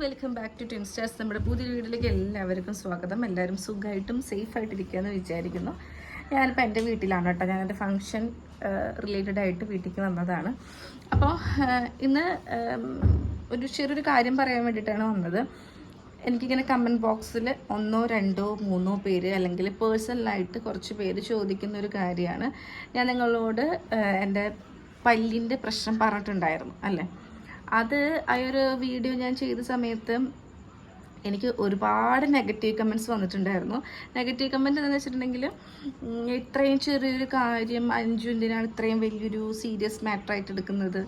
Welcome back to twin stars നമ്മുടെ പുതിയ വീട്ടിലേക്ക് എല്ലാവർക്കും സ്വാഗതം. എല്ലാവരും സുഖമായിട്ടും സേഫായിട്ടിരിക്കുകയെന്ന് വിചാരിക്കുന്നു. ഞാനിപ്പോൾ എന്റെ വീട്ടിലാണ് കേട്ടോ. ഞാൻ എന്റെ ഫങ്ഷൻ റിലേറ്റഡ് ആയിട്ട് വീട്ടിലേക്ക് വന്നതാണ്. അപ്പോൾ ഇന്ന് ഒരു ചെറിയൊരു കാര്യം പറയാൻ വേണ്ടിയിട്ടാണ് വന്നത്. എനിക്കിങ്ങനെ കമന്റ് ബോക്സിൽ ഒന്നോ രണ്ടോ മൂന്നോ പേര് അല്ലെങ്കിൽ പേഴ്സണലായിട്ട് കുറച്ച് പേര് ചോദിക്കുന്ന ഒരു കാര്യമാണ്. ഞാൻ നിങ്ങളോട് എന്റെ പല്ലിന്റെ പ്രശ്നം പറഞ്ഞിട്ടുണ്ടായിരുന്നു അല്ലേ? അത് ആ ഒരു വീഡിയോ ഞാൻ ചെയ്ത സമയത്ത് എനിക്ക് ഒരുപാട് നെഗറ്റീവ് കമന്റ്സ് വന്നിട്ടുണ്ടായിരുന്നു. നെഗറ്റീവ് കമന്റ് എന്താണെന്ന് വെച്ചിട്ടുണ്ടെങ്കിൽ ഇത്രയും ചെറിയൊരു കാര്യം അഞ്ചു എന്തിനാണ് ഇത്രയും വലിയൊരു സീരിയസ് മാറ്ററായിട്ട് എടുക്കുന്നത്?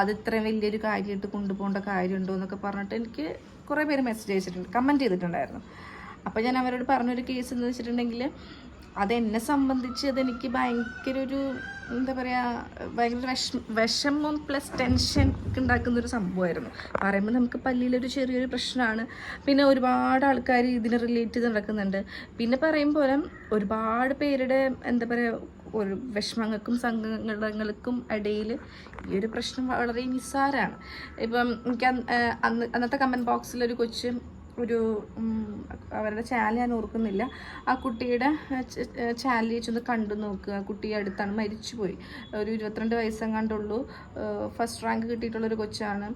അത് ഇത്രയും വലിയൊരു കാര്യമായിട്ട് കൊണ്ടുപോകേണ്ട കാര്യമുണ്ടോ എന്നൊക്കെ പറഞ്ഞിട്ട് എനിക്ക് കുറേ പേര് മെസ്സേജ് അയച്ചിട്ടുണ്ട് കമന്റ് ചെയ്തിട്ടുണ്ടായിരുന്നു. അപ്പോൾ ഞാൻ അവരോട് പറഞ്ഞൊരു കേസ് എന്ന് വെച്ചിട്ടുണ്ടെങ്കിൽ അതെന്നെ സംബന്ധിച്ച് അതെനിക്ക് ഭയങ്കര ഒരു എന്താ പറയുക ഭയങ്കര വിഷ വിഷമം പ്ലസ് ടെൻഷൻ ഉണ്ടാക്കുന്ന ഒരു സംഭവമായിരുന്നു. പറയുമ്പോൾ നമുക്ക് പല്ലിയിലൊരു ചെറിയൊരു പ്രശ്നമാണ്. പിന്നെ ഒരുപാട് ആൾക്കാർ ഇതിനെ റിലേറ്റ് ചെയ്ത് നടക്കുന്നുണ്ട്. പിന്നെ പറയുമ്പോൾ ഒരുപാട് പേരുടെ എന്താ പറയുക ഒരു വിഷമങ്ങൾക്കും സങ്കടങ്ങൾക്കും ഇടയിൽ ഈ ഒരു പ്രശ്നം വളരെ നിസ്സാരമാണ് ഇപ്പം എനിക്ക് അന്ന് അന്നത്തെ കമന്റ് ബോക്സിൽ ഒരു കൊച്ച് ഒരു അവരുടെ ചാനൽ ഞാൻ ഓർക്കുന്നില്ല. ആ കുട്ടിയുടെ ചാനൽ വെച്ചൊന്ന് കണ്ടു നോക്കുക ആ കുട്ടി അടുത്താണ് മരിച്ചുപോയി. ഒരു ഇരുപത്തിരണ്ട് വയസ്സെങ്ങാണ്ടുള്ളൂ. ഫസ്റ്റ് റാങ്ക് കിട്ടിയിട്ടുള്ളൊരു കൊച്ചാണ്.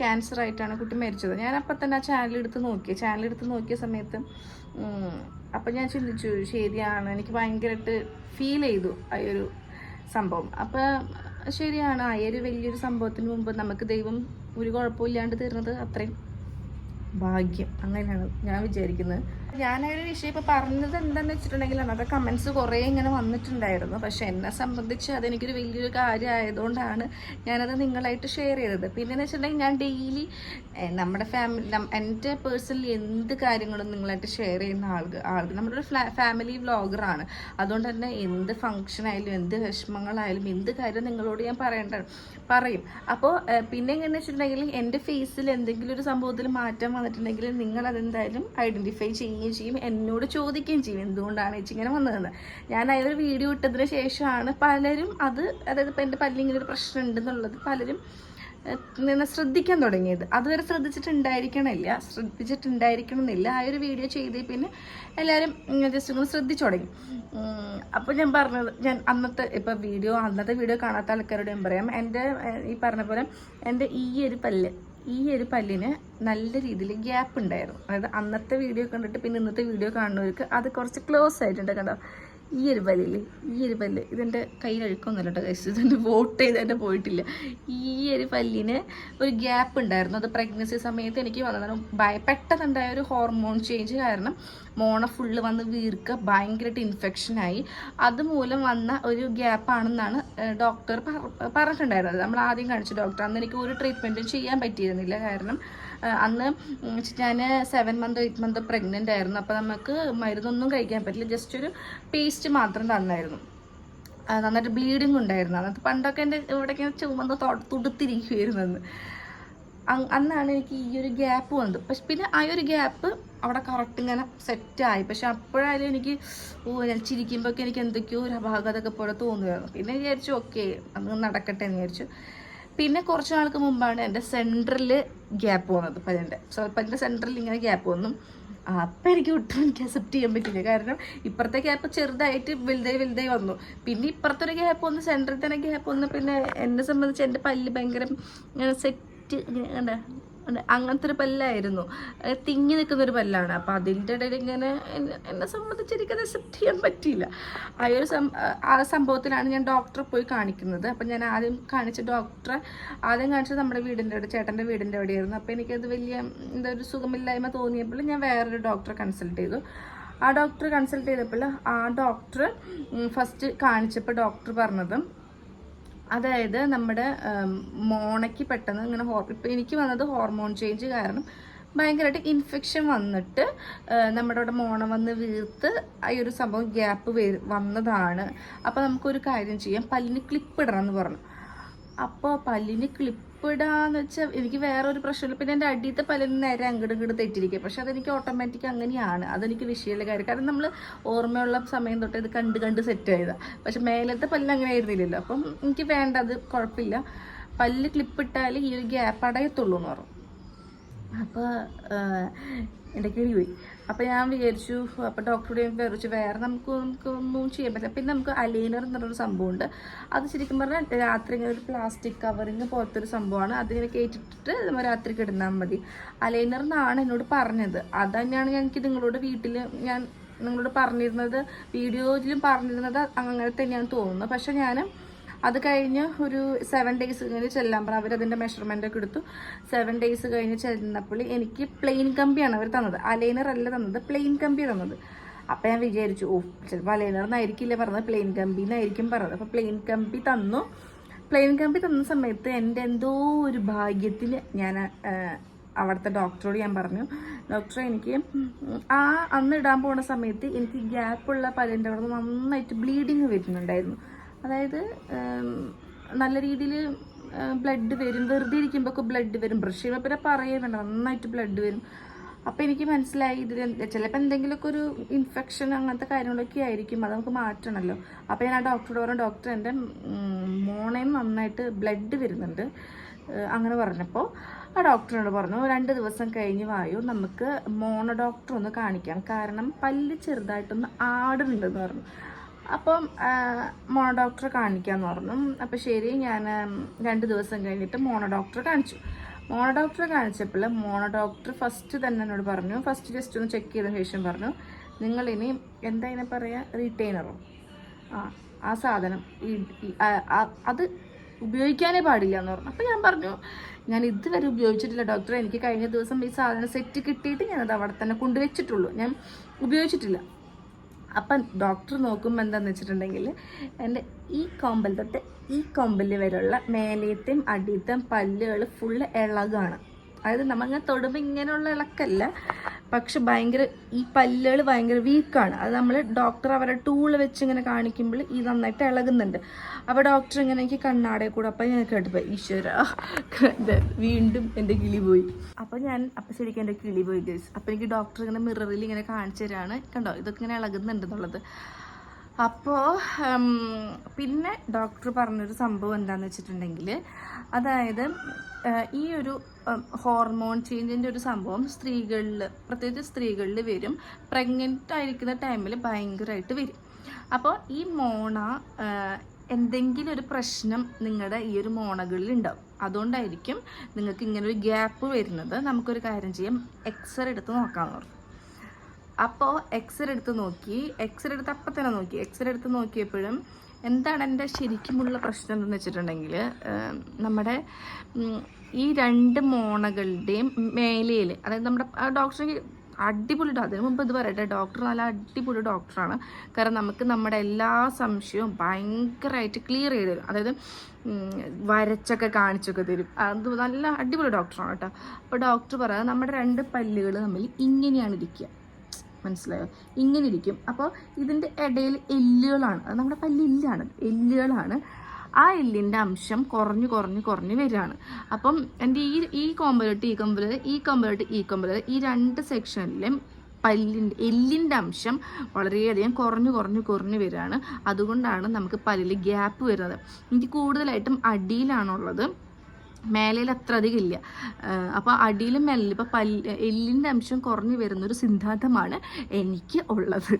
ക്യാൻസർ ആയിട്ടാണ് കുട്ടി മരിച്ചത്. ഞാൻ അപ്പം തന്നെ ആ ചാനൽ എടുത്ത് നോക്കി. ചാനൽ എടുത്ത് നോക്കിയ സമയത്ത് അപ്പം ഞാൻ ചിന്തിച്ചു ശരിയാണ്. എനിക്ക് ഭയങ്കരമായിട്ട് ഫീൽ ചെയ്തു ആ ഒരു സംഭവം. അപ്പം ശരിയാണ്. ആ ഒരു വലിയൊരു സംഭവത്തിന് മുമ്പ് നമുക്ക് ദൈവം ഒരു കുഴപ്പമില്ലാണ്ട് തരുന്നത് അത്രയും. ഭാഗ്യം. അങ്ങനെയാണ് ഞാൻ വിചാരിക്കുന്നത്. ഒരു വിഷയം ഇപ്പൊ പറഞ്ഞത് എന്താന്ന് വെച്ചിട്ടുണ്ടെങ്കിൽ അന്നത്തെ കമന്റ്സ് കുറേ ഇങ്ങനെ വന്നിട്ടുണ്ടായിരുന്നു. പക്ഷെ എന്നെ സംബന്ധിച്ച് അതെനിക്കൊരു വലിയൊരു കാര്യമായതുകൊണ്ടാണ് ഞാനത് നിങ്ങളായിട്ട് ഷെയർ ചെയ്തത്. പിന്നെ എന്ന് വെച്ചിട്ടുണ്ടെങ്കിൽ ഞാൻ ഡെയിലി നമ്മുടെ ഫാമിലി എന്റെ പേഴ്സണലി എന്ത് കാര്യങ്ങളും നിങ്ങളായിട്ട് ഷെയർ ചെയ്യുന്ന ആൾക്ക് ആൾക്ക് നമ്മുടെ ഒരു ഫാമിലി വ്ളോഗറാണ് അതുകൊണ്ട് തന്നെ എന്ത് ഫംഗ്ഷൻ ആയാലും എന്ത് വിഷമങ്ങളായാലും എന്ത് കാര്യം നിങ്ങളോട് ഞാൻ പറയേണ്ട പറയും. അപ്പോൾ പിന്നെ എങ്ങനെ വെച്ചിട്ടുണ്ടെങ്കിൽ എന്റെ ഫേസിൽ എന്തെങ്കിലും ഒരു സംഭവത്തിൽ മാറ്റം വന്നിട്ടുണ്ടെങ്കിൽ നിങ്ങൾ അതെന്തായാലും ഐഡന്റിഫൈ ചെയ്യുകയും ചെയ്യും എന്നോട് ചോദിക്കുകയും ചെയ്യും എന്തുകൊണ്ടാണ് ചേച്ചി ഇങ്ങനെ വന്നതെന്ന്. ഞാൻ ഒരു വീഡിയോ ഇട്ടതിന് ശേഷമാണ് പലരും അത് അതായത് ഇപ്പം എന്റെ പല്ലിങ്ങനെ ഒരു പ്രശ്നം ഉണ്ടെന്നുള്ളത് പലരും നിന്ന് ശ്രദ്ധിക്കാൻ തുടങ്ങിയത്. അതുവരെ ശ്രദ്ധിച്ചിട്ടുണ്ടായിരിക്കണമില്ല ശ്രദ്ധിച്ചിട്ടുണ്ടായിരിക്കണമെന്നില്ല. ആ ഒരു വീഡിയോ ചെയ്ത് പിന്നെ എല്ലാവരും ജസ്റ്റ് ഒന്ന് ശ്രദ്ധിച്ചു തുടങ്ങി. അപ്പോൾ ഞാൻ പറഞ്ഞത് ഞാൻ അന്നത്തെ ഇപ്പം വീഡിയോ അന്നത്തെ വീഡിയോ കാണാത്ത ആൾക്കാരോട് ഞാൻ പറയാം. എന്റെ ഈ പറഞ്ഞ പോലെ എന്റെ ഈ ഒരു പല്ല് ഈ ഒരു പല്ലിന് നല്ല രീതിയിൽ ഗ്യാപ്പ് ഉണ്ടായിരുന്നു. അതായത് അന്നത്തെ വീഡിയോ കണ്ടിട്ട് പിന്നെ ഇന്നത്തെ വീഡിയോ കാണുന്നവർക്ക് അത് കുറച്ച് ക്ലോസ് ആയിട്ടുണ്ട് കണ്ടോ? ഈ ഒരു പല്ലില്ലേ ഈ ഒരു പല്ല് ഇതെന്റെ കയ്യിൽ അഴുക്കൊന്നുമല്ല കേട്ടോ കഴിച്ചു ഇതെന്റെ വോട്ട് ചെയ്ത് തന്നെ പോയിട്ടില്ല. ഈ ഒരു പല്ലിന് ഒരു ഗ്യാപ്പ് ഉണ്ടായിരുന്നു. അത് പ്രഗ്നൻസി സമയത്ത് എനിക്ക് വന്നതാണ് ഭയ പെട്ടെന്നുണ്ടായ ഒരു ഹോർമോൺ ചേഞ്ച് കാരണം മോണ ഫുള്ള് വന്ന് വീർക്കുക ഭയങ്കരമായിട്ട് ഇൻഫെക്ഷനായി അതുമൂലം വന്ന ഒരു ഗ്യാപ്പാണെന്നാണ് ഡോക്ടർ പറഞ്ഞിട്ടുണ്ടായിരുന്നത്. നമ്മൾ ആദ്യം കാണിച്ചു ഡോക്ടർ അന്ന് എനിക്ക് ഒരു ട്രീറ്റ്മെന്റും ചെയ്യാൻ പറ്റിയിരുന്നില്ല. കാരണം അന്ന് ഞാൻ seven month eight month pregnant ആയിരുന്നു. അപ്പോൾ നമുക്ക് മരുന്നൊന്നും കഴിക്കാൻ പറ്റില്ല. ജസ്റ്റ് ഒരു പേസ്റ്റ് മാത്രം തന്നായിരുന്നു. നന്നായിട്ട് ബ്ലീഡിങ് ഉണ്ടായിരുന്നു. അന്നത്തെ പണ്ടൊക്കെ എന്റെ ഇവിടേക്ക് ചുമന്ന് തുടുത്തിരിക്കുമായിരുന്നു അന്നാണ് എനിക്ക് ഈ ഒരു ഗ്യാപ്പ് വന്നത്. പക്ഷെ പിന്നെ ആ ഒരു ഗ്യാപ്പ് അവിടെ കറക്റ്റ് ഇങ്ങനെ സെറ്റായി പക്ഷെ അപ്പോഴായാലും എനിക്ക് ഓ ഞാൻ ചിരിക്കുമ്പോഴൊക്കെ എനിക്ക് എന്തൊക്കെയോ ഒരു അപാകതൊക്കെ പോലെ തോന്നുമായിരുന്നു പിന്നെ വിചാരിച്ചു ഓക്കെ അന്ന് നടക്കട്ടെ എന്ന് വിചാരിച്ചു. പിന്നെ കുറച്ച് നാൾക്ക് മുമ്പാണ് എന്റെ സെന്ററിൽ ഗ്യാപ്പ് വന്നത്. പല്ലിന്റെ സോ പല്ലിന്റെ സെന്ററിൽ ഇങ്ങനെ ഗ്യാപ്പ് വന്നു. അപ്പം എനിക്ക് ഒട്ടും എനിക്ക് അക്സെപ്റ്റ് ചെയ്യാൻ പറ്റില്ല. കാരണം ഇപ്പുറത്തെ ഗ്യാപ്പ് ചെറുതായിട്ട് വലുതായി വലുതായി വന്നു. പിന്നെ ഇപ്പുറത്തൊരു ഗ്യാപ്പ് വന്നു സെന്ററിൽ തന്നെ ഗ്യാപ്പ് വന്നു പിന്നെ എന്നെ സംബന്ധിച്ച് എന്റെ പല്ല് ഭയങ്കര സെറ്റ് ഇങ്ങനെ കണ്ട? അങ്ങനത്തെ ഒരു പല്ലായിരുന്നു. തിങ്ങി നിൽക്കുന്ന ഒരു പല്ലാണ്. അപ്പം അതിന്റെ ഇടയിൽ ഇങ്ങനെ എന്നെ- സംബന്ധിച്ച് അക്സെപ്റ്റ് ചെയ്യാൻ പറ്റിയില്ല. ആ ഒരു ആ സംഭവത്തിലാണ് ഞാൻ ഡോക്ടറെ പോയി കാണിക്കുന്നത്. അപ്പം ഞാൻ ആദ്യം കാണിച്ച ഡോക്ടറെ ആദ്യം കാണിച്ചത് നമ്മുടെ വീടിന്റെ അവിടെ ചേട്ടന്റെ വീടിന്റെ അവിടെയായിരുന്നു. അപ്പോൾ എനിക്കത് വലിയ എന്താ ഒരു സുഖമില്ലായ്മ തോന്നിയപ്പോൾ ഞാൻ വേറൊരു ഡോക്ടറെ കൺസൾട്ട് ചെയ്തു. ആ ഡോക്ടറെ കൺസൾട്ട് ചെയ്തപ്പോൾ ആ ഡോക്ടർ ഫസ്റ്റ് കാണിച്ചപ്പോൾ ഡോക്ടർ പറഞ്ഞത് അതായത് നമ്മുടെ മോണയ്ക്ക് പെട്ടെന്ന് ഇങ്ങനെ ഇപ്പം എനിക്ക് വന്നത് ഹോർമോൺ ചേഞ്ച് കാരണം ഭയങ്കരമായിട്ട് ഇൻഫെക്ഷൻ വന്നിട്ട് നമ്മുടെ അവിടെ മോണ വന്ന് വീർത്ത് ആ ഒരു സംഭവം ഗ്യാപ്പ് വന്നതാണ്. അപ്പോൾ നമുക്കൊരു കാര്യം ചെയ്യാം. പല്ലിന് ക്ലിപ്പ് ഇടണം എന്ന് പറഞ്ഞു. അപ്പോൾ പല്ലിന് ക്ലിപ്പ് ഇടാന്ന് വെച്ചാൽ എനിക്ക് വേറെ ഒരു പ്രശ്നമില്ല. പിന്നെ എന്റെ അടിയത്തെ പലരും നേരെ അങ്ങോട്ട് ഇങ്ങോട്ട് തെറ്റിരിക്കുക പക്ഷെ അതെനിക്ക് ഓട്ടോമാറ്റിക് അങ്ങനെയാണ്. അതെനിക്ക് വിഷയമുള്ള കാര്യം. കാരണം നമ്മൾ ഓർമ്മയുള്ള സമയം തൊട്ട് ഇത് കണ്ട് കണ്ട് സെറ്റ് ആയതാണ് പക്ഷെ മേലത്തെ പല്ല് അങ്ങനെ ആയിരുന്നില്ലല്ലോ. അപ്പം എനിക്ക് വേണ്ട അത് കുഴപ്പമില്ല. പല്ല് ക്ലിപ്പ് ഇട്ടാൽ ഈ ഒരു ഗ്യാപ്പ് അടയത്തുള്ളൂ എന്ന് പറഞ്ഞു അപ്പോൾ എന്റെ കിഴി പോയി. അപ്പോൾ ഞാൻ വിചാരിച്ചു അപ്പോൾ ഡോക്ടറുടെ വിചാരിച്ചു വേറെ നമുക്ക് നമുക്ക് ഒന്നും ചെയ്യാൻ പറ്റില്ല. പിന്നെ നമുക്ക് അലൈനർ എന്ന് പറഞ്ഞൊരു സംഭവമുണ്ട്. അത് ശരിക്കും പറഞ്ഞാൽ രാത്രി ഇങ്ങനെ ഒരു പ്ലാസ്റ്റിക് കവറിങ് പോലത്തെ ഒരു സംഭവമാണ്. അതിങ്ങനെ കയറ്റിട്ടിട്ട് നമ്മൾ രാത്രി കിടന്നാൽ മതി. അലൈനർ എന്നാണ് എന്നോട് പറഞ്ഞത്. അത് തന്നെയാണ് എനിക്ക് നിങ്ങളോട് വീട്ടിൽ ഞാൻ നിങ്ങളോട് പറഞ്ഞിരുന്നത് വീഡിയോയിലും പറഞ്ഞിരുന്നത് അങ്ങനെ തന്നെയാണ് തോന്നുന്നത്. പക്ഷെ ഞാൻ അത് കഴിഞ്ഞ് ഒരു സെവൻ ഡേയ്സ് കഴിഞ്ഞ് ചെല്ലാൻ പറഞ്ഞു അവരതിന്റെ മെഷർമെന്റ് ഒക്കെ എടുത്തു. സെവൻ ഡേയ്സ് കഴിഞ്ഞ് ചെന്നപ്പോൾ എനിക്ക് പ്ലെയിൻ കമ്പിയാണ് അവർ തന്നത്. അലൈനർ അല്ല തന്നത് പ്ലെയിൻ കമ്പി തന്നത്. അപ്പോൾ ഞാൻ വിചാരിച്ചു ഓ ചിലപ്പോൾ അലൈനർ എന്നായിരിക്കില്ല പറഞ്ഞത്? പ്ലെയിൻ കമ്പി എന്നായിരിക്കും പറഞ്ഞത്. അപ്പോൾ പ്ലെയിൻ കമ്പി തന്നു. പ്ലെയിൻ കമ്പി തന്ന സമയത്ത് എന്റെ എന്തോ ഒരു ഭാഗ്യത്തിൽ ഞാൻ അവിടുത്തെ ഡോക്ടറോട് ഞാൻ പറഞ്ഞു ഡോക്ടറെ എനിക്ക് ആ അന്ന് ഇടാൻ പോകുന്ന സമയത്ത് എനിക്ക് ഗ്യാപ്പുള്ള പല്ലിന്റെ അവിടെ നിന്ന് നന്നായിട്ട് ബ്ലീഡിങ് വരുന്നുണ്ടായിരുന്നു. അതായത് നല്ല രീതിയിൽ ബ്ലഡ് വരും. വെറുതെ ഇരിക്കുമ്പോൾ ഒക്കെ ബ്ലഡ് വരും. ബ്രഷ് ചെയ്യുമ്പോൾ പിന്നെ പറയുകയും വേണ്ട. നന്നായിട്ട് ബ്ലഡ് വരും. അപ്പോൾ എനിക്ക് മനസ്സിലായി ഇതിൽ ചിലപ്പോൾ എന്തെങ്കിലുമൊക്കെ ഒരു ഇൻഫെക്ഷൻ അങ്ങനത്തെ കാര്യങ്ങളൊക്കെ ആയിരിക്കും. അത് നമുക്ക് മാറ്റണമല്ലോ അപ്പോൾ ഞാൻ ആ ഡോക്ടറോട് പറഞ്ഞു ഡോക്ടർ എന്റെ മോണയിൽ നന്നായിട്ട് ബ്ലഡ് വരുന്നുണ്ട്. അങ്ങനെ പറഞ്ഞപ്പോൾ ആ ഡോക്ടറിനോട് പറഞ്ഞു രണ്ട് ദിവസം കഴിഞ്ഞ് വായു നമുക്ക് മോണോ ഡോക്ടർ ഒന്ന് കാണിക്കാം. കാരണം പല്ല് ചെറുതായിട്ടൊന്ന് ആടുന്നുണ്ടെന്ന് പറഞ്ഞു. അപ്പം മോണോ ഡോക്ടറെ കാണിക്കാമെന്ന് പറഞ്ഞു. അപ്പം ശരി ഞാൻ രണ്ട് ദിവസം കഴിഞ്ഞിട്ട് മോണോ ഡോക്ടറെ കാണിച്ചു. മോണോ ഡോക്ടറെ കാണിച്ചപ്പോൾ മോണോ ഡോക്ടർ ഫസ്റ്റ് തന്നെ എന്നോട് പറഞ്ഞു. ഫസ്റ്റ് ജസ്റ്റ് ഒന്ന് ചെക്ക് ചെയ്ത ശേഷം പറഞ്ഞു നിങ്ങൾ ഇനി എന്താ ഇതിനെ പറയുക റീറ്റെയിനറോ ആ ആ സാധനം അത് ഉപയോഗിക്കാനേ പാടില്ല എന്ന് പറഞ്ഞു. അപ്പോൾ ഞാൻ പറഞ്ഞു ഞാൻ ഇതുവരെ ഉപയോഗിച്ചിട്ടില്ല ഡോക്ടർ എനിക്ക് കഴിഞ്ഞ ദിവസം ഈ സാധനം സെറ്റ് കിട്ടിയിട്ട് ഞാനത് അവിടെ തന്നെ കൊണ്ടുവച്ചിട്ടുള്ളൂ. ഞാൻ ഉപയോഗിച്ചിട്ടില്ല. അപ്പം ഡോക്ടർ നോക്കുമ്പോൾ എന്താണെന്ന് വെച്ചിട്ടുണ്ടെങ്കിൽ എന്റെ ഈ കോമ്പൽ തൊട്ട് ഈ കൊമ്പൽ വരെയുള്ള മേലേത്തെയും അടിയത്തെയും പല്ലുകൾ ഫുള്ള് ഇളകാണ്. അതായത് നമ്മങ്ങനെ തൊടുമ്പോൾ ഇങ്ങനെയുള്ള ഇളക്കല്ല. പക്ഷെ ഭയങ്കര ഈ പല്ലുകൾ ഭയങ്കര വീക്കാണ് അത് നമ്മൾ ഡോക്ടർ അവരെ ടൂൾ വെച്ച് ഇങ്ങനെ കാണിക്കുമ്പോൾ ഈ നന്നായിട്ട് ഇളകുന്നുണ്ട്. അപ്പോൾ ഡോക്ടർ ഇങ്ങനെ എനിക്ക് കണ്ണാടെ കൂടെ അപ്പം ഞാൻ കേട്ടപ്പോൾ ഈശ്വര വീണ്ടും എന്റെ കിളി പോയി. അപ്പോൾ ഞാൻ അപ്പോൾ ശരിക്കും എന്റെ കിളി പോയി ഗേസ് അപ്പോൾ എനിക്ക് ഡോക്ടർ ഇങ്ങനെ മിററിൽ ഇങ്ങനെ കാണിച്ചു തരാണ്. കണ്ടോ? ഇതൊക്കെ ഇങ്ങനെ ഇളകുന്നുണ്ട് എന്നുള്ളത്. അപ്പോൾ പിന്നെ ഡോക്ടർ പറഞ്ഞൊരു സംഭവം എന്താണെന്ന് വെച്ചിട്ടുണ്ടെങ്കിൽ അതായത് ഈ ഒരു ഹോർമോൺ ചേഞ്ചിന്റെ ഒരു സംഭവം സ്ത്രീകളിൽ പ്രത്യേകിച്ച് സ്ത്രീകളിൽ വരും. പ്രഗ്നന്റ് ആയിരിക്കുന്ന ടൈമിൽ ഭയങ്കരമായിട്ട് വരും. അപ്പോൾ ഈ മോണ എന്തെങ്കിലും ഒരു പ്രശ്നം നിങ്ങളുടെ ഈ ഒരു മോണകളിൽ ഉണ്ടാവും അതുകൊണ്ടായിരിക്കും നിങ്ങൾക്ക് ഇങ്ങനെ ഒരു ഗ്യാപ്പ് വരുന്നത്. നമുക്കൊരു കാര്യം ചെയ്യാം. എക്സ്റേ എടുത്ത് നോക്കാമെന്ന് പറഞ്ഞു. അപ്പോൾ എക്സ്റേ എടുത്ത് നോക്കി. എക്സ്റേ എടുത്ത് അപ്പം തന്നെ നോക്കി. എക്സ്റേ എടുത്ത് നോക്കിയപ്പോഴും എന്താണ് എന്റെ ശരിക്കുമുള്ള പ്രശ്നം എന്ന് വെച്ചിട്ടുണ്ടെങ്കിൽ നമ്മുടെ ഈ രണ്ട് മോണകളുടെയും മേലയിൽ അതായത് നമ്മുടെ ഡോക്ടർ അടിപൊളി അതിന് മുമ്പ് ഇത് പറയട്ടെ ഡോക്ടർ നല്ല അടിപൊളി ഡോക്ടറാണ്. കാരണം നമുക്ക് നമ്മുടെ എല്ലാ സംശയവും ഭയങ്കരമായിട്ട് ക്ലിയർ ചെയ്ത് തരും. അതായത് വരച്ചൊക്കെ കാണിച്ചൊക്കെ തരും. അത് നല്ല അടിപൊളി ഡോക്ടറാണ് കേട്ടോ. അപ്പോൾ ഡോക്ടർ പറയാം നമ്മുടെ രണ്ട് പല്ലുകൾ തമ്മിൽ ഇങ്ങനെയാണ് ഇരിക്കുക. മനസ്സിലായോ? ഇങ്ങനെ ഇരിക്കും അപ്പോൾ ഇതിന്റെ ഇടയിൽ എല്ലുകളാണ്. അത് നമ്മുടെ പല്ലില്ലാണ് എല്ലുകളാണ്. ആ എല്ലിന്റെ അംശം കുറഞ്ഞു കുറഞ്ഞു കുറഞ്ഞു വരികയാണ്. അപ്പം എന്റെ ഈ ഈ കോമ്പലോട്ട് ഈ കോമ്പലോട്ട് ഈ കൊമ്പലോട്ട് ഈ കോമ്പലോട്ട് ഈ രണ്ട് സെക്ഷനിലും പല്ലിന്റെ എല്ലിന്റെ അംശം വളരെയധികം കുറഞ്ഞു കുറഞ്ഞു കുറഞ്ഞു വരികയാണ്. അതുകൊണ്ടാണ് നമുക്ക് പല്ലിൽ ഗ്യാപ്പ് വരുന്നത്. എനിക്ക് കൂടുതലായിട്ടും അടിയിലാണുള്ളത്. മേലയിൽ അത്ര അധികം ഇല്ല അപ്പോൾ അടിയിലും മേലിൽ ഇപ്പോൾ പല്ല് എല്ലിന്റെ അംശം കുറഞ്ഞു വരുന്നൊരു സിദ്ധാന്തമാണ് എനിക്ക് ഉള്ളത്.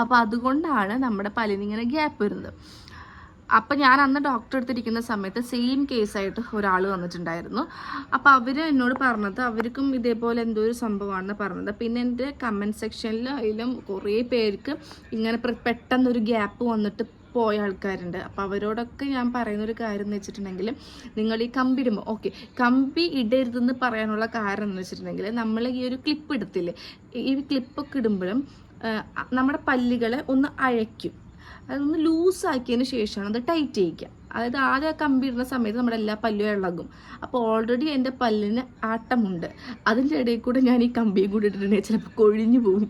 അപ്പോൾ അതുകൊണ്ടാണ് നമ്മുടെ പല്ലിനിങ്ങനെ ഗ്യാപ്പ് വരുന്നത്. അപ്പം ഞാൻ അന്ന് ഡോക്ടർ എടുത്തിരിക്കുന്ന സമയത്ത് സെയിം കേസായിട്ട് ഒരാൾ വന്നിട്ടുണ്ടായിരുന്നു. അപ്പോൾ അവർ എന്നോട് പറഞ്ഞത് അവർക്കും ഇതേപോലെ എന്തോ ഒരു സംഭവമാണെന്ന് പറഞ്ഞത്. പിന്നെ എന്റെ കമന്റ് സെക്ഷനിൽ അതിലും കുറേ പേർക്ക് ഇങ്ങനെ പെട്ടെന്നൊരു ഗ്യാപ്പ് വന്നിട്ട് പോയ ആൾക്കാരുണ്ട്. അപ്പോൾ അവരോടൊക്കെ ഞാൻ പറയുന്ന ഒരു കാര്യം എന്ന് വെച്ചിട്ടുണ്ടെങ്കിൽ നിങ്ങൾ ഈ കമ്പി ഇടുമ്പോൾ ഓക്കെ കമ്പി ഇടരുതെന്ന് പറയാനുള്ള കാരണം എന്ന് വെച്ചിട്ടുണ്ടെങ്കിൽ നമ്മൾ ഈ ഒരു ക്ലിപ്പ് എടുത്തില്ലേ ഈ ക്ലിപ്പൊക്കെ ഇടുമ്പോഴും നമ്മുടെ പല്ലുകളെ ഒന്ന് അഴയ്ക്കും. അതൊന്ന് ലൂസാക്കിയതിന് ശേഷമാണ് അത് ടൈറ്റ് ചെയ്യിക്കുക. അതായത് ആദ്യം ആ കമ്പി ഇടുന്ന സമയത്ത് നമ്മുടെ എല്ലാ പല്ലും ഇളകും. അപ്പോൾ ഓൾറെഡി എന്റെ പല്ലിന് ആട്ടമുണ്ട്. അതിന്റെ ഇടയിൽ കൂടെ ഞാൻ ഈ കമ്പിയും കൂടി ഇട്ടിട്ടുണ്ടെങ്കിൽ ചിലപ്പോൾ കൊഴിഞ്ഞു പോകും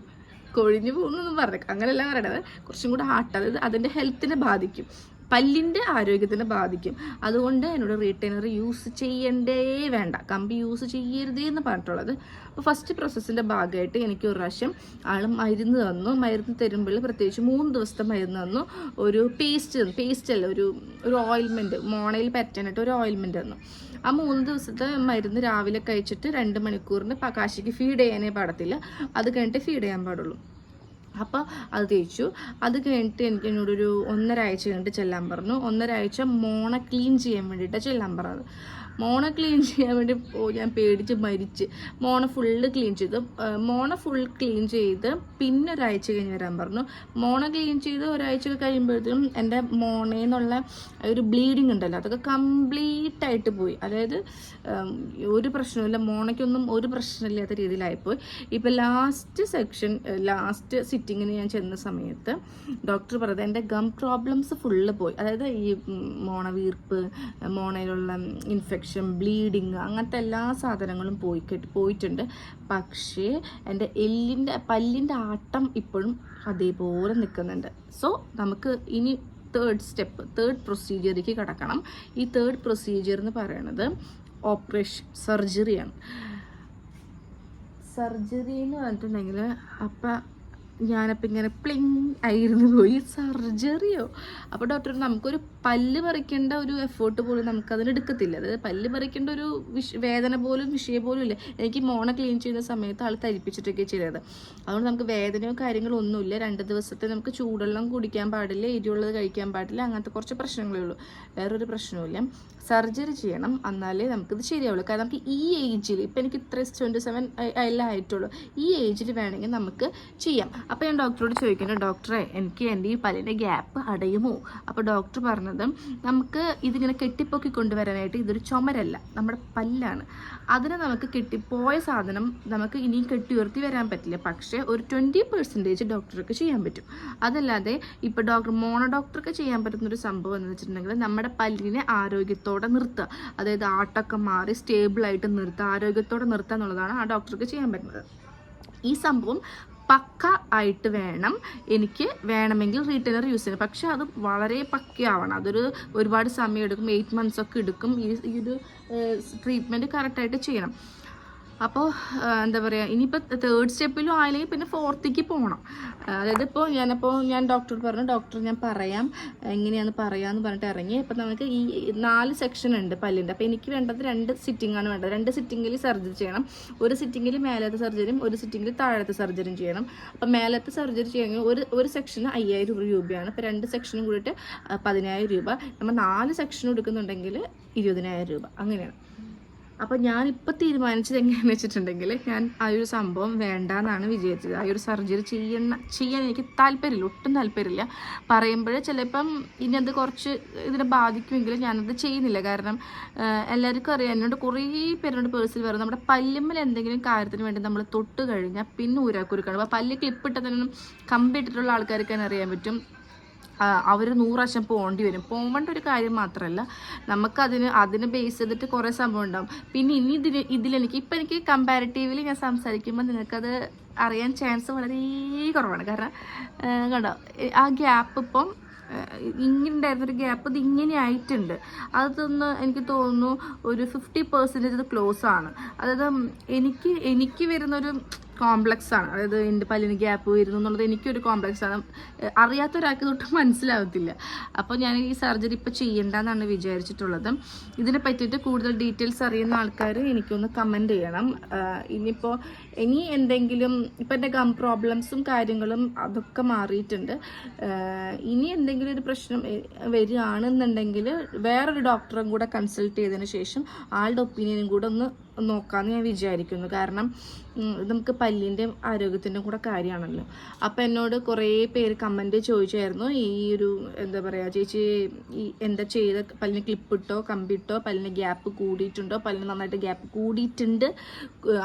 കൊഴിഞ്ഞു പോകുന്നൊന്നും പറഞ്ഞേക്കാം അങ്ങനെയല്ല പറയണത്. കുറച്ചും കൂടെ ഹാർട്ട് അതായത് അതിന്റെ ഹെൽത്തിനെ ബാധിക്കും. പല്ലിന്റെ ആരോഗ്യത്തിന് ബാധിക്കും. അതുകൊണ്ട് എന്നോട് റീറ്റൈനർ യൂസ് ചെയ്യണ്ടേ വേണ്ട. കമ്പി യൂസ് ചെയ്യരുതേ എന്ന് പറഞ്ഞിട്ടുള്ളത്. അപ്പോൾ ഫസ്റ്റ് പ്രോസസ്സിന്റെ ഭാഗമായിട്ട് എനിക്ക് ഒരു പ്രാവശ്യം ആൾ മരുന്ന് തന്നു. മരുന്ന് തരുമ്പോൾ പ്രത്യേകിച്ച് മൂന്ന് ദിവസത്തെ മരുന്ന് തന്നു. ഒരു പേസ്റ്റ് പേസ്റ്റ് അല്ല ഒരു ഒരു ഓയിൽമെന്റ് മോണയിൽ പറ്റാനായിട്ട് ഒരു ഓയിൽമെന്റ് തന്നു. ആ മൂന്ന് ദിവസത്തെ മരുന്ന് രാവിലെ കഴിച്ചിട്ട് രണ്ട് മണിക്കൂറിന് കാശിക്ക് ഫീഡ് ചെയ്യാനേ പാടത്തില്ല. അത് കഴിഞ്ഞിട്ട് ഫീഡ് ചെയ്യാൻ പാടുള്ളൂ. അപ്പോൾ അത് തേച്ചു അത് കഴിഞ്ഞിട്ട് എനിക്ക് എന്നോടൊരു ഒന്നരാഴ്ച കഴിഞ്ഞിട്ട് ചെല്ലാൻ പറഞ്ഞു. ഒന്നരാഴ്ച മോണ ക്ലീൻ ചെയ്യാൻ വേണ്ടിയിട്ടാണ് ചെല്ലാൻ പറഞ്ഞത്. മോണ ക്ലീൻ ചെയ്യാൻ വേണ്ടി ഞാൻ പേടിച്ച് മരിച്ച്. മോണ ഫുള്ള് ക്ലീൻ ചെയ്തു മോണ ഫുൾ ക്ലീൻ ചെയ്ത് പിന്നെ ഒരാഴ്ച കഴിഞ്ഞ് വരാൻ പറഞ്ഞു. മോണ ക്ലീൻ ചെയ്ത് ഒരാഴ്ച കഴിയുമ്പോഴത്തേക്കും എന്റെ മോണേന്നുള്ള ഒരു ബ്ലീഡിങ് ഉണ്ടല്ലോ അതൊക്കെ കംപ്ലീറ്റ് ആയിട്ട് പോയി. അതായത് ഒരു പ്രശ്നമില്ല മോണയ്ക്കൊന്നും ഒരു പ്രശ്നമില്ലാത്ത രീതിയിലായിപ്പോയി. ഇപ്പം ലാസ്റ്റ് സെക്ഷൻ ലാസ്റ്റ് സിറ്റിങ്ങിന് ഞാൻ ചെന്ന സമയത്ത് ഡോക്ടർ പറഞ്ഞത് എന്റെ ഗം പ്രോബ്ലംസ് ഫുള്ള് പോയി. അതായത് ഈ മോണ വീർപ്പ് മോണയിലുള്ള ഇൻഫെക്ഷൻ ബ്ലീഡിങ് അങ്ങനത്തെ എല്ലാ സാധനങ്ങളും പോയി പോയിട്ടുണ്ട്. പക്ഷേ എന്റെ എല്ലിന്റെ പല്ലിന്റെ ആട്ടം ഇപ്പോഴും അതേപോലെ നിൽക്കുന്നുണ്ട്. സോ നമുക്ക് ഇനി തേർഡ് സ്റ്റെപ്പ് തേർഡ് പ്രൊസീജിയറിലേക്ക് കിടക്കണം. ഈ തേർഡ് പ്രൊസീജിയർ എന്ന് പറയുന്നത് ഓപ്പറേഷൻ സർജറിയാണ് സർജറി എന്ന് പറഞ്ഞിട്ടുണ്ടെങ്കിൽ അപ്പം ഞാനപ്പോൾ ഇങ്ങനെ പ്ലിങ് ആയിരുന്നു. പോയി സർജറിയോ അപ്പോൾ ഡോക്ടർ നമുക്കൊരു പല്ല് പറിക്കേണ്ട ഒരു എഫേർട്ട് പോലും നമുക്ക് എടുക്കത്തില്ല. അതായത് പല്ല് പറിക്കേണ്ട ഒരു വിഷ വേദന പോലും വിഷയം പോലും ഇല്ല. എനിക്ക് മോണ ക്ലീൻ ചെയ്യുന്ന സമയത്ത് ആൾ തരിപ്പിച്ചിട്ടൊക്കെ ചെയ്തത് അതുകൊണ്ട് നമുക്ക് വേദനയോ കാര്യങ്ങളോ ഒന്നുമില്ല. രണ്ട് ദിവസത്തെ നമുക്ക് ചൂടുവെള്ളം കുടിക്കാൻ പാടില്ല എരിവുള്ളത് കഴിക്കാൻ പാടില്ല അങ്ങനത്തെ കുറച്ച് പ്രശ്നങ്ങളേ ഉള്ളൂ. വേറൊരു പ്രശ്നവുമില്ല. സർജറി ചെയ്യണം. എന്നാലേ നമുക്കിത് ശരിയാവുള്ളൂ. കാരണം നമുക്ക് ഈ ഏജിൽ ഇപ്പം എനിക്ക് ഇത്ര ട്വന്റി സെവൻ എല്ലാം ആയിട്ടുള്ളൂ. ഈ ഏജിൽ വേണമെങ്കിൽ നമുക്ക് ചെയ്യാം. അപ്പോൾ ഞാൻ ഡോക്ടറോട് ചോദിക്കുന്നത് ഡോക്ടറെ എനിക്ക് എന്റെ ഈ പല്ലിന്റെ ഗ്യാപ്പ് അടയുമോ? അപ്പോൾ ഡോക്ടർ പറഞ്ഞത് നമുക്ക് ഇതിങ്ങനെ കെട്ടിപ്പൊക്കി കൊണ്ടുവരാനായിട്ട് ഇതൊരു ചുമരല്ല നമ്മുടെ പല്ലാണ്. അതിനെ നമുക്ക് കെട്ടിപ്പോയ സാധനം നമുക്ക് ഇനിയും കെട്ടി ഉയർത്തി വരാൻ പറ്റില്ല. പക്ഷേ ഒരു ട്വന്റി പെർസെന്റേജ് ഡോക്ടർക്ക് ചെയ്യാൻ പറ്റും. അതല്ലാതെ ഇപ്പോൾ ഡോക്ടർ മോണോ ഡോക്ടർക്ക് ചെയ്യാൻ പറ്റുന്ന ഒരു സംഭവം എന്ന് വെച്ചിട്ടുണ്ടെങ്കിൽ നമ്മുടെ പല്ലിനെ ആരോഗ്യത്തോടെ നിർത്തുക. അതായത് ആട്ടൊക്കെ മാറി സ്റ്റേബിളായിട്ട് നിർത്തുക ആരോഗ്യത്തോടെ നിർത്തുക എന്നുള്ളതാണ് ആ ഡോക്ടർക്ക് ചെയ്യാൻ പറ്റുന്നത്. ഈ സംഭവം പക്ക ആയിട്ട് വേണം എനിക്ക് വേണമെങ്കിൽ റീറ്റെയിലർ യൂസ് ചെയ്യണം പക്ഷെ അത് വളരെ പക്കയാവണം. അതൊരു ഒരുപാട് സമയം എടുക്കും. എയ്റ്റ് മന്ത്സ് ഒക്കെ എടുക്കും. ഈ ഒരു ട്രീറ്റ്മെന്റ് കറക്റ്റായിട്ട് ചെയ്യണം. അപ്പോൾ എന്താ പറയുക ഇനിയിപ്പോൾ തേർഡ് സ്റ്റെപ്പിലും ആയില്ലെങ്കിൽ പിന്നെ ഫോർത്തേക്ക് പോകണം അതായത് ഇപ്പോൾ ഞാനപ്പോൾ ഞാൻ ഡോക്ടറോട് പറഞ്ഞു ഡോക്ടർ ഞാൻ പറയാം. എങ്ങനെയാണെന്ന് പറയാമെന്ന് പറഞ്ഞിട്ട് ഇറങ്ങി. അപ്പോൾ നമുക്ക് ഈ നാല് സെക്ഷൻ ഉണ്ട് പല്ലിന്റെ അപ്പോൾ എനിക്ക് വേണ്ടത് രണ്ട് സിറ്റിംഗ് ആണ് വേണ്ടത്. രണ്ട് സിറ്റിങ്ങിൽ സർജറി ചെയ്യണം. ഒരു സിറ്റിങ്ങിൽ മേലത്തെ സർജറിയും ഒരു സിറ്റിങ്ങിൽ താഴത്തെ സർജറിയും ചെയ്യണം. അപ്പോൾ മേലത്തെ സർജറി ചെയ്യണമെങ്കിൽ ഒരു ഒരു സെക്ഷന് അയ്യായിരം രൂപയാണ്. അപ്പോൾ രണ്ട് സെക്ഷനും കൂടിയിട്ട് പതിനായിരം രൂപ. നമ്മൾ നാല് സെക്ഷൻ എടുക്കുന്നുണ്ടെങ്കിൽ ഇരുപതിനായിരം രൂപ. അങ്ങനെയാണ്. അപ്പോൾ ഞാനിപ്പോൾ തീരുമാനിച്ചത് എങ്ങനെയാണെന്ന് വെച്ചിട്ടുണ്ടെങ്കിൽ ഞാൻ ആ ഒരു സംഭവം വേണ്ടാന്നാണ് വിചാരിച്ചത്. ആ ഒരു സർജറി ചെയ്യണ ചെയ്യാൻ എനിക്ക് താല്പര്യമില്ല ഒട്ടും താല്പര്യമില്ല. പറയുമ്പോഴേ ചിലപ്പം ഇനി അത് കുറച്ച് ഇതിനെ ബാധിക്കുമെങ്കിലും ഞാനത് ചെയ്യുന്നില്ല. കാരണം എല്ലാവർക്കും അറിയാം എന്നോട് കുറേ പേരോട് പേഴ്സിൽ വരും നമ്മുടെ പല്ലുമ്മൽ എന്തെങ്കിലും കാര്യത്തിന് വേണ്ടി നമ്മൾ തൊട്ട് കഴിഞ്ഞാൽ പിന്നെ ഊരാക്കുരുക്കാണ്. അപ്പോൾ പല്ല് ക്ലിപ്പിട്ടതിനും കമ്പിട്ടിട്ടുള്ള ആൾക്കാർക്ക് തന്നെ അറിയാൻ പറ്റും. അവർ നൂറ് വർഷം പോകേണ്ടി വരും. പോകേണ്ട ഒരു കാര്യം മാത്രമല്ല നമുക്കതിന് അതിന് ബേസ് ചെയ്തിട്ട് കുറേ സംഭവം ഉണ്ടാവും. പിന്നെ ഇനി ഇതിൽ ഇതിലെനിക്ക് ഇപ്പം എനിക്ക് കമ്പാരിറ്റീവ്ലി ഞാൻ സംസാരിക്കുമ്പോൾ നിങ്ങൾക്കത് അറിയാൻ ചാൻസ് വളരെ കുറവാണ്. കാരണം കണ്ടോ ആ ഗ്യാപ്പ് ഇപ്പം ഇങ്ങനെ ഉണ്ടായിരുന്നൊരു ഗ്യാപ്പ് ഇത് ഇങ്ങനെ ആയിട്ടുണ്ട്. അതൊന്ന് എനിക്ക് തോന്നുന്നു ഒരു ഫിഫ്റ്റി പെർസെന്റേജ് ഇത് ക്ലോസ് ആണ്. അതായത് എനിക്ക് എനിക്ക് വരുന്നൊരു കോംപ്ലക്സ് ആണ്. അതായത് എന്റെ പല്ലിന് ഗ്യാപ്പ് വരുന്നു എന്നുള്ളത് എനിക്കൊരു കോംപ്ലക്സ് ആണ്. അറിയാത്ത ഒരാൾക്ക് തൊട്ട് മനസ്സിലാവത്തില്ല. അപ്പോൾ ഞാൻ ഈ സർജറി ഇപ്പോൾ ചെയ്യണ്ടെന്നാണ് വിചാരിച്ചിട്ടുള്ളത്. ഇതിനെ പറ്റിയിട്ട് കൂടുതൽ ഡീറ്റെയിൽസ് അറിയുന്ന ആൾക്കാർ എനിക്കൊന്ന് കമന്റ് ചെയ്യണം. ഇനിയിപ്പോൾ ഇനി എന്തെങ്കിലും ഇപ്പം എന്റെ ഗം പ്രോബ്ലംസും കാര്യങ്ങളും അതൊക്കെ മാറിയിട്ടുണ്ട്. ഇനി എന്തെങ്കിലും ഒരു പ്രശ്നം വരികയാണെന്നുണ്ടെങ്കിൽ വേറൊരു ഡോക്ടറും കൂടെ കൺസൾട്ട് ചെയ്തതിന് ശേഷം ആളുടെ ഒപ്പീനിയനും കൂടെ ഒന്ന് നോക്കാമെന്ന് ഞാൻ വിചാരിക്കുന്നു. കാരണം നമുക്ക് പല്ലിന്റെയും ആരോഗ്യത്തിന്റെയും കൂടെ കാര്യമാണല്ലോ. അപ്പം എന്നോട് കുറേ പേര് കമന്റ് ചോദിച്ചായിരുന്നു. ഈ ഒരു എന്താ പറയുക ചേച്ചി ഈ എന്താ ചെയ്ത പല്ലിന് ക്ലിപ്പിട്ടോ കമ്പിട്ടോ പല്ലിന് ഗ്യാപ്പ് കൂടിയിട്ടുണ്ടോ? പല്ലിന് നന്നായിട്ട് ഗ്യാപ്പ് കൂടിയിട്ടുണ്ട്.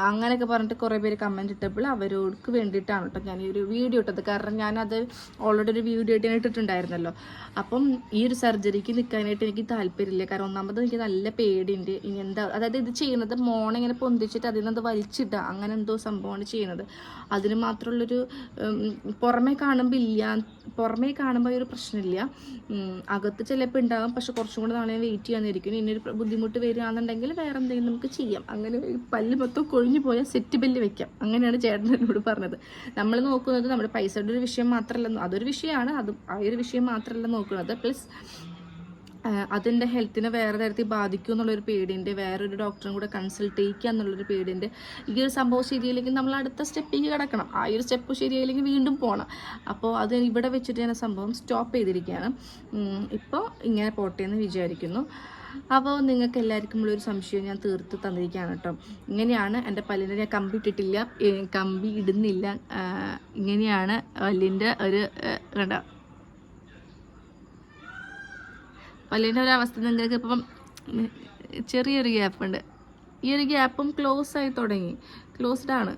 അങ്ങനെയൊക്കെ പറഞ്ഞിട്ട് കുറേ പേര് കമന്റ് ഇട്ടപ്പോൾ അവരോർക്ക് വേണ്ടിയിട്ടാണ് കേട്ടോ ഞാൻ ഈ ഒരു വീഡിയോ ഇട്ടത്. കാരണം ഞാനത് ഓൾറെഡി ഒരു വീഡിയോ ആയിട്ട് ഇട്ടിട്ടുണ്ടായിരുന്നല്ലോ. അപ്പം ഈ ഒരു സർജറിക്ക് നിൽക്കാനായിട്ട് എനിക്ക് താല്പര്യമില്ല. കാരണം ഒന്നാമത് എനിക്ക് നല്ല പേടിയുണ്ട്. ഇനി എന്താ അതായത് ഇത് ചെയ്യുന്നത് മോണ ഇങ്ങനെ പൊന്തിച്ചിട്ട് അതിൽ നിന്ന് അത് വലിച്ചിടുക. അങ്ങനെ എന്തോ സംഭവമാണ് ചെയ്യുന്നത്. അതിന് മാത്രമുള്ളൊരു പുറമേ കാണുമ്പോൾ ഇല്ല. പുറമേ കാണുമ്പോൾ ഒരു പ്രശ്നമില്ല. അകത്ത് ചിലപ്പോൾ ഉണ്ടാകും പക്ഷെ കുറച്ചും കൂടെ നാളെ വെയിറ്റ് ചെയ്യാന്നിരിക്കും ഇനി ഒരു ബുദ്ധിമുട്ട് വരികയാണെന്നുണ്ടെങ്കിൽ വേറെ എന്തെങ്കിലും നമുക്ക് ചെയ്യാം. അങ്ങനെ പല്ല് മൊത്തം കൊഴിഞ്ഞു പോയാൽ സെറ്റ് ബെല്ല് വെക്കാം. അങ്ങനെയാണ് ചേട്ടൻ എന്നോട് പറഞ്ഞത്. നമ്മൾ നോക്കുന്നത് നമ്മുടെ പൈസയുടെ ഒരു വിഷയം മാത്രമല്ല അതൊരു വിഷയമാണ്. അതും ആ ഒരു വിഷയം മാത്രമല്ല നോക്കുന്നത്. പ്ലസ് അതിന്റെ ഹെൽത്തിനെ വേറെ തരത്തിൽ ബാധിക്കും എന്നുള്ളൊരു പേടിയുണ്ട്. വേറൊരു ഡോക്ടറും കൂടെ കൺസൾട്ട് ചെയ്യിക്കുക എന്നുള്ളൊരു പേടിയുണ്ട്. ഈ ഒരു സംഭവം ശരിയല്ലെങ്കിൽ നമ്മൾ അടുത്ത സ്റ്റെപ്പിലേക്ക് കിടക്കണം. ആ ഒരു സ്റ്റെപ്പ് ശരിയായില്ലെങ്കിൽ വീണ്ടും പോകണം അപ്പോൾ അത് ഇവിടെ വെച്ചിട്ട് ഞാൻ സംഭവം സ്റ്റോപ്പ് ചെയ്തിരിക്കുകയാണ്. ഇപ്പോൾ ഇങ്ങനെ പോട്ടെ എന്ന് വിചാരിക്കുന്നു. അപ്പോൾ നിങ്ങൾക്ക് എല്ലാവർക്കും ഉള്ളൊരു സംശയം ഞാൻ തീർത്ത് തന്നിരിക്കുകയാണ് കേട്ടോ. ഇങ്ങനെയാണ് എന്റെ പല്ലിന്റെ ഞാൻ കമ്പി ഇട്ടിട്ടില്ല. കമ്പി ഇടുന്നില്ല. ഇങ്ങനെയാണ് പല്ലിന്റെ ഒരു കണ്ടോ? പല്ലിന്റെ ഒരു അവസ്ഥ നിങ്ങൾക്ക് ഇപ്പം ചെറിയൊരു ഗ്യാപ്പുണ്ട്. ഈ ഒരു ഗ്യാപ്പും ക്ലോസ് ആയി തുടങ്ങി. ക്ലോസ്ഡ് ആണ്.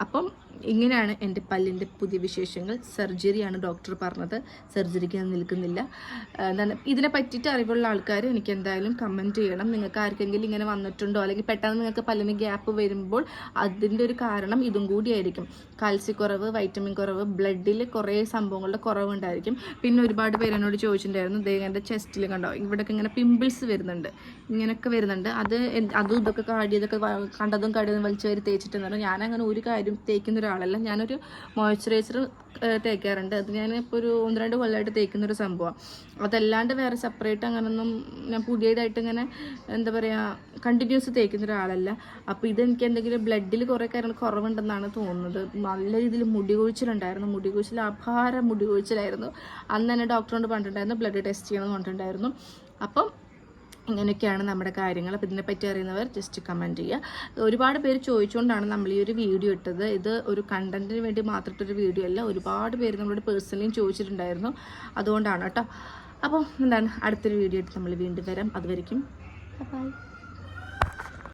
അപ്പം ഇങ്ങനെയാണ് എന്റെ പല്ലിന്റെ പുതിയ വിശേഷങ്ങൾ. സർജറിയാണ് ഡോക്ടർ പറഞ്ഞത്. സർജറിക്ക് ഞാൻ നിൽക്കുന്നില്ല. എന്താണ് ഇതിനെ പറ്റിയിട്ട് അറിവുള്ള ആൾക്കാർ എനിക്ക് എന്തായാലും കമന്റ് ചെയ്യണം. നിങ്ങൾക്ക് ആർക്കെങ്കിലും ഇങ്ങനെ വന്നിട്ടുണ്ടോ? അല്ലെങ്കിൽ പെട്ടെന്ന് നിങ്ങൾക്ക് പല്ലിന് ഗ്യാപ്പ് വരുമ്പോൾ അതിന്റെ ഒരു കാരണം ഇതും കൂടിയായിരിക്കും കാൽസ്യക്കുറവ് വൈറ്റമിൻ കുറവ് ബ്ലഡിൽ കുറേ സംഭവങ്ങളുടെ കുറവുണ്ടായിരിക്കും. പിന്നെ ഒരുപാട് പേര് എന്നോട് ചോദിച്ചിട്ടുണ്ടായിരുന്നു ദേ എന്റെ ചെസ്റ്റിൽ കണ്ടോ? ഇവിടെയൊക്കെ ഇങ്ങനെ പിമ്പിൾസ് വരുന്നുണ്ട്. ഇങ്ങനെയൊക്കെ വരുന്നുണ്ട്. അത് അതും ഇതൊക്കെ കാടിയതൊക്കെ കണ്ടതും കാടിയതും വലിച്ചു വരി തേച്ചിട്ടെന്ന് പറഞ്ഞാൽ ഞാനങ്ങനെ ഒരു കാര്യം തേക്കുന്ന ഒരാളല്ല. ഞാനൊരു മോയ്സ്ചറൈസർ തേക്കാറുണ്ട്. അത് ഞാൻ ഇപ്പോൾ ഒരു ഒന്ന് രണ്ട് കൊല്ലമായിട്ട് തേക്കുന്ന ഒരു സംഭവമാണ് അതല്ലാണ്ട് വേറെ സെപ്പറേറ്റ് അങ്ങനൊന്നും ഞാൻ പുതിയതായിട്ട് ഇങ്ങനെ എന്താ പറയുക കണ്ടിന്യൂസ് തേക്കുന്ന ഒരാളല്ല. അപ്പോൾ ഇതെനിക്ക് എന്തെങ്കിലും ബ്ലഡിൽ കുറേ കാര്യങ്ങൾ കുറവുണ്ടെന്നാണ് തോന്നുന്നത്. നല്ല രീതിയിൽ മുടി കൊഴിച്ചിലുണ്ടായിരുന്നു മുടി കൊഴിച്ചിൽ അപാര മുടി കൊഴിച്ചിലായിരുന്നു അന്ന് തന്നെ ഡോക്ടറോട് പറഞ്ഞിട്ടുണ്ടായിരുന്നു. ബ്ലഡ് ടെസ്റ്റ് ചെയ്യണമെന്ന് പറഞ്ഞിട്ടുണ്ടായിരുന്നു. അപ്പം ഇങ്ങനെയൊക്കെയാണ് നമ്മുടെ കാര്യങ്ങൾ. അപ്പോൾ ഇതിനെപ്പറ്റി അറിയുന്നവർ ജസ്റ്റ് കമന്റ് ചെയ്യുക. ഒരുപാട് പേര് ചോദിച്ചുകൊണ്ടാണ് നമ്മൾ ഈ ഒരു വീഡിയോ ഇട്ടത്. ഇത് ഒരു കണ്ടന്റിന് വേണ്ടി മാത്രമായിട്ടൊരു വീഡിയോ അല്ല. ഒരുപാട് പേര് നമ്മളോട് പേഴ്സണലിയും ചോദിച്ചിട്ടുണ്ടായിരുന്നു. അതുകൊണ്ടാണ് കേട്ടോ. അപ്പോൾ എന്താണ്? അടുത്തൊരു വീഡിയോ ആയിട്ട് നമ്മൾ വീണ്ടും വരാം. അതുവരെയും ബൈ